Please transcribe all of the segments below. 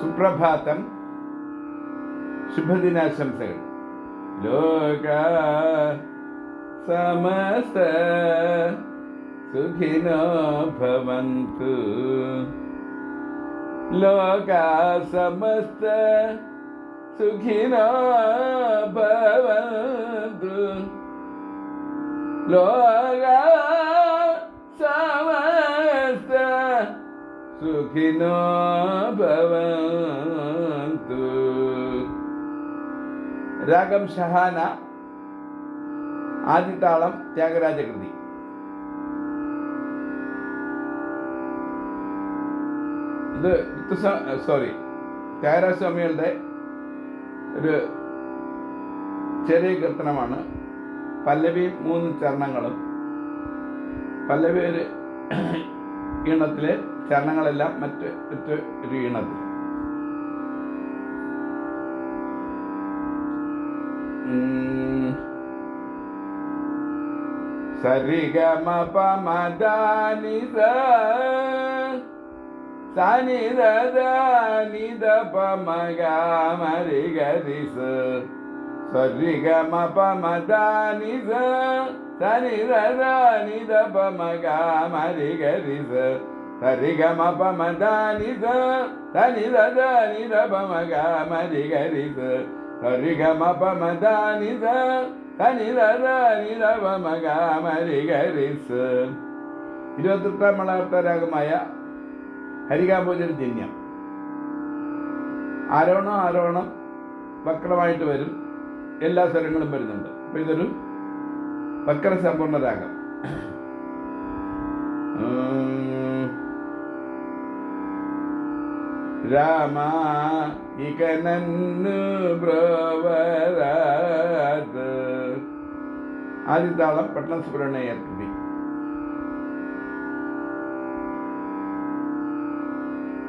സുപ്രഭാതം ശുഭദിനാശംസകൾ ലോക സമസ്ത സുഖിനോ ഭവന്തു ലോക സമസ്ത സുഖിനോ ഭവന്തു ലോക സുഖിനോ ഭവന്തു രാഗം ഷഹാന ആദിതാളം ത്യാഗരാജകൃതി. ഇത് സോറി ത്യാഗരാജസ്വാമികളുടെ ഒരു ചെറിയ കീർത്തനമാണ്. പല്ലവിയും മൂന്ന് ചരണങ്ങളും. പല്ലവി ഒരു ഈണത്തിലെ ചരണങ്ങളെല്ലാം മറ്റ് മറ്റ് ഒരു ഈണത്തിൽ ഉം. സരിഗമ പമദാനി സനി ദാനി ദ പമഗ മരി ഗരി സ സരിഗമ പമദാനി സനി ദാനി ദ പമഗ മരി ഗരി സ സരിഗമ പമദാനി സനി ദാനി ദ പമഗ മരി ഗരി സ സരിഗമ പമദാനി സനി ദാനി ദ പമഗ മരി ഗരി സ ഇരുപത്തെട്ടാം മളാർത്ഥ രാഗമായ ഹരികാഭോജന ജന്യം. ആരോണം ആരോണം വക്രമായിട്ട് വരും. എല്ലാ സ്വരങ്ങളും വരുന്നുണ്ട്. അപ്പൊ ഇതൊരു വക്ര സമ്പൂർണ രാഗം. രാമ ഇകനു ആദ്യത്താളം പട്ടണ സുബ്രഹ്മണ്യ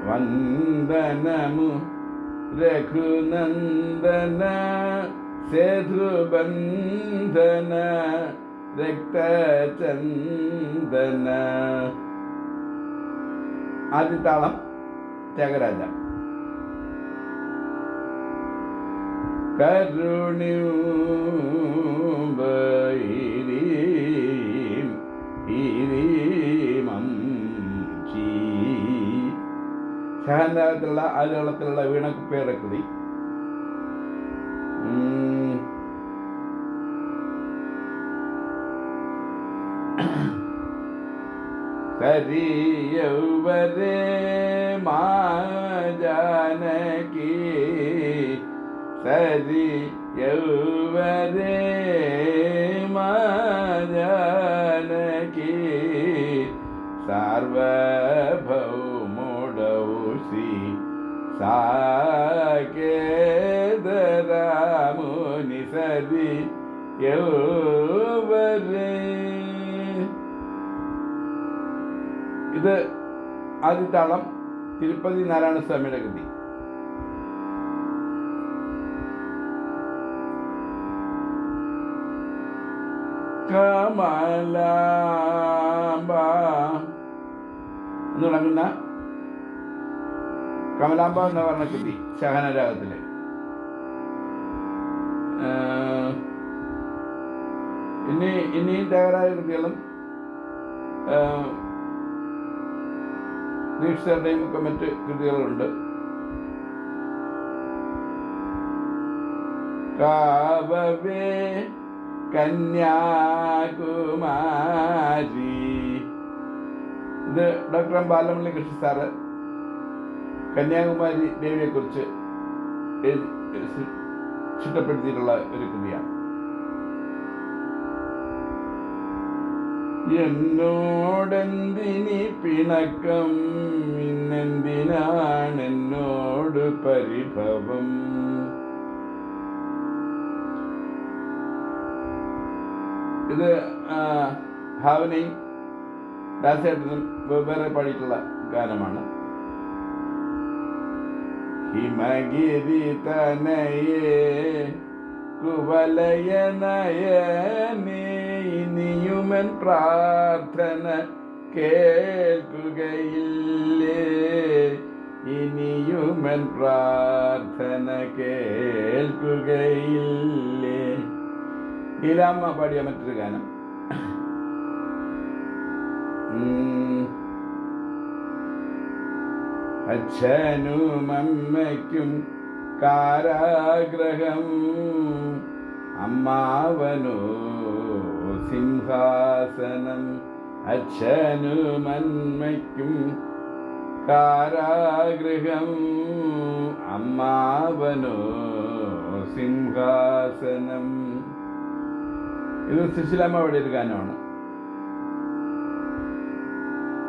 വന്ദനമു വന്ദനമു സേതുബന്ധന രക്തചന്ദന. ആദ്യത്താളം ത്യാഗരാജ. കരുണ്യൂബൈരീം ഈരീമം ചീ. ഷഹാൻരാഗത്തിലുള്ള ആലുകളത്തിലുള്ള വീണക്കുപ്പയുടെ കൃതി கரியவரே மாஜானகி சரி எவ்வரே மாஜானகி சார்வபௌமுடௌசி சாகேதராமுனி சரி எவ்வ ഇത് ആദ്യത്താളം തിരുപ്പതി നാരായണ സ്വാമിയുടെ കൃതി. കമലാംബ എന്ന് തുടങ്ങുന്ന കമലാംബ എന്ന് പറഞ്ഞ കൃതി ശഹനരാഗത്തിലെ ഇനി ഇനിയും തയ്യാറായ കൃതികളും ദീക്ഷിതരുടെയും ഒക്കെ മറ്റ് കൃതികളുണ്ട്. കാവവേ കന്യാകുമാരി. ഇത് doctor M Balamani Krishna sir Kanyakumari ദേവിയെ കുറിച്ച് ചിട്ടപ്പെടുത്തിയിട്ടുള്ള ഒരു കൃതിയാണ്. എന്നോടെന്തിനി പിണക്കം? ഇന്നെന്തിനാണ് എന്നോട് പരിഭവം? ഇത് ഭാവനയും ദാസേട്ടനും വെവ്വേറെ പാടിയിട്ടുള്ള ഗാനമാണ്. ഹിമഗിരി തനയേ കുവലയ നയനേ ഇനിയുമൻ പ്രാർത്ഥന കേൾക്കുകയില്ലേ? ഇനിയുമൻ പ്രാർത്ഥന കേൾക്കുകയില്ലേ? ലീലാമ്മ പാടിയ മറ്റൊരു ഗാനം. അച്ഛനും അമ്മയ്ക്കും കാരാഗ്രഹം. അമ്മാവനോ സിംഹാസനം അച്ഛനു മന്മയ്ക്കും കാരാഗ്രഹം. അമ്മാവനോ സിംഹാസനം. ഇത് സുശീലമ്മ അവിടെ ഒരു ഗാനമാണ്.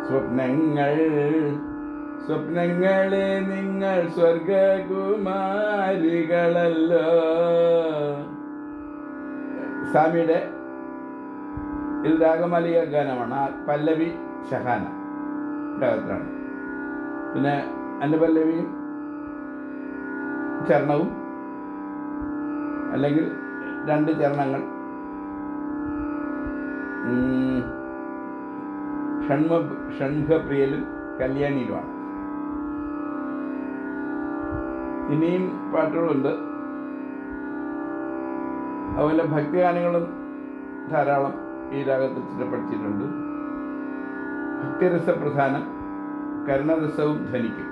സ്വപ്നങ്ങൾ സ്വപ്നങ്ങളെ നിങ്ങൾ സ്വർഗകുമാരികളല്ലോ. സ്വാമിയുടെ ഇത് രാഗമാലിക ഗാനമാണ്. ആ പല്ലവി ഷഹാന രാഗത്തിലാണ് പിന്നെ അനുപല്ലവിയും ചരണവും അല്ലെങ്കിൽ രണ്ട് ചരണങ്ങൾ. ഷൺമ ഷൺമുഖപ്രിയലും കല്യാണിയിലുമാണ്. ഇനിയും പാട്ടുകളുണ്ട്. അതുപോലെ ഭക്തിഗാനങ്ങളും ധാരാളം ഈ രാഗത്തിൽ ചിട്ടപ്പെടുത്തിയിട്ടുണ്ട് ഭക്തിരസപ്രധാനം കരുണരസവും ധനിക്കും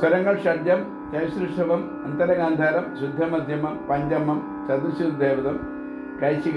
സ്വരങ്ങൾ ഷഡ്ജം ചൈശ്രുഷഭം അന്തരഗാന്ധാരം ശുദ്ധമധ്യമം പഞ്ചമം ചതുശുദ്ധേവതം കൈശിക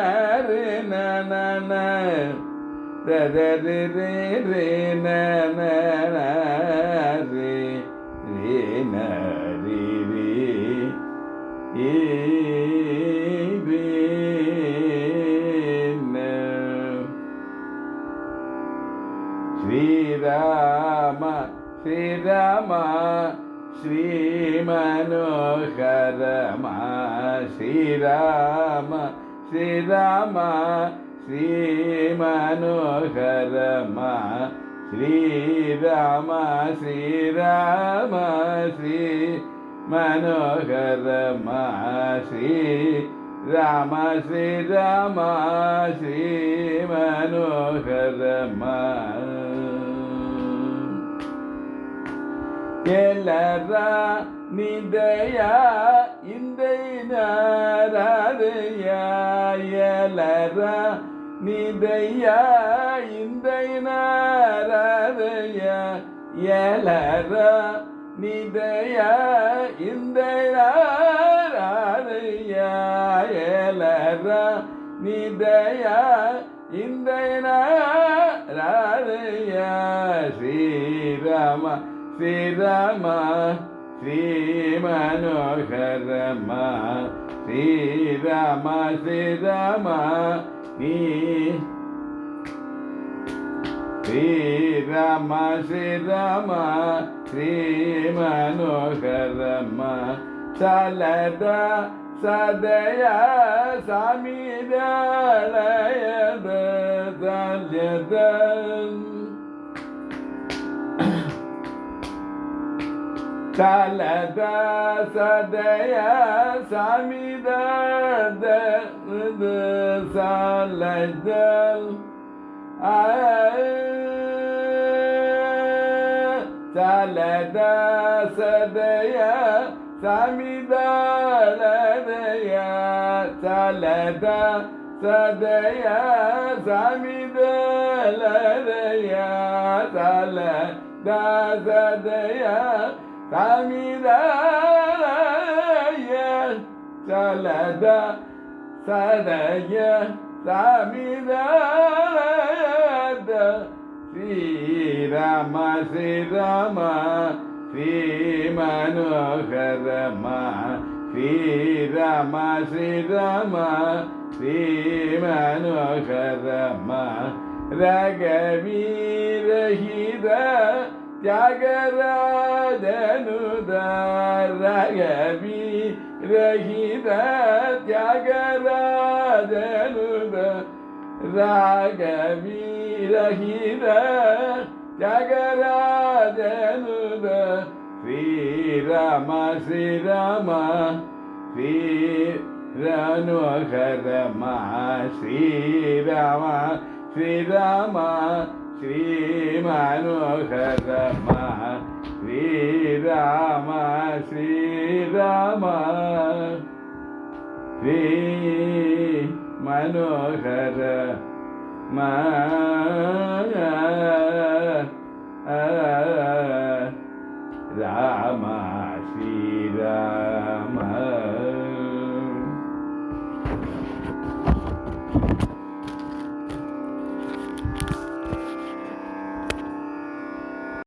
re re re na na na re re na re re e re na Sri Rama Sri Rama Sri Shri Manoharama Sri Rama Sri Rama శ్రీమనోహరమ Srirama Srirama Shri మనోహరమ Shri Rama Srirama Shri మనోహరమ ఎలరా நிதயா இந்தை நாராதையா எலரா நிதைய இந்தைய ஏலர நிதைய இந்தைய ஏலர நிதைய இந்தைய ஸ்ரீரம ஸ்ரீரம ஸ்ரீமனோகரம ஸ்ரீரம ஸ்ரீரம. Sri Rama Sri Rama Sri Manohar Rama Salada Sadaya Samidalaya Dalyadam Salada Sadaya Samidalaya القدس على الجل تعالى سبيا سميدا لديا تعالى سبيا سميدا لديا تعالى سبيا سميدا لديا تعالى சதய சமித ஸ்ரீரம ஸ்ரீரம ஸ்ரீமனோகரம ஸ்ரீரம ஸ்ரீரம ஸ்ரீமனோகரம ரகவீரஹித தியாகராஜனுத ரகவீ ರಹಿತ ತ್ಯಾಗರಾಜನು ರಾಗವೀರಹಿತ ತ್ಯಾಗರಾಜನು ಶ್ರೀರಾಮ ಶ್ರೀರಾಮ ಶ್ರೀ ರನುಹರ ಶ್ರೀರಾಮ ಶ್ರೀರಾಮ ಶ್ರೀ ಮನೋಹರ ശ്രീരാമ ശ്രീരാമ ശ്രീ മനോഹര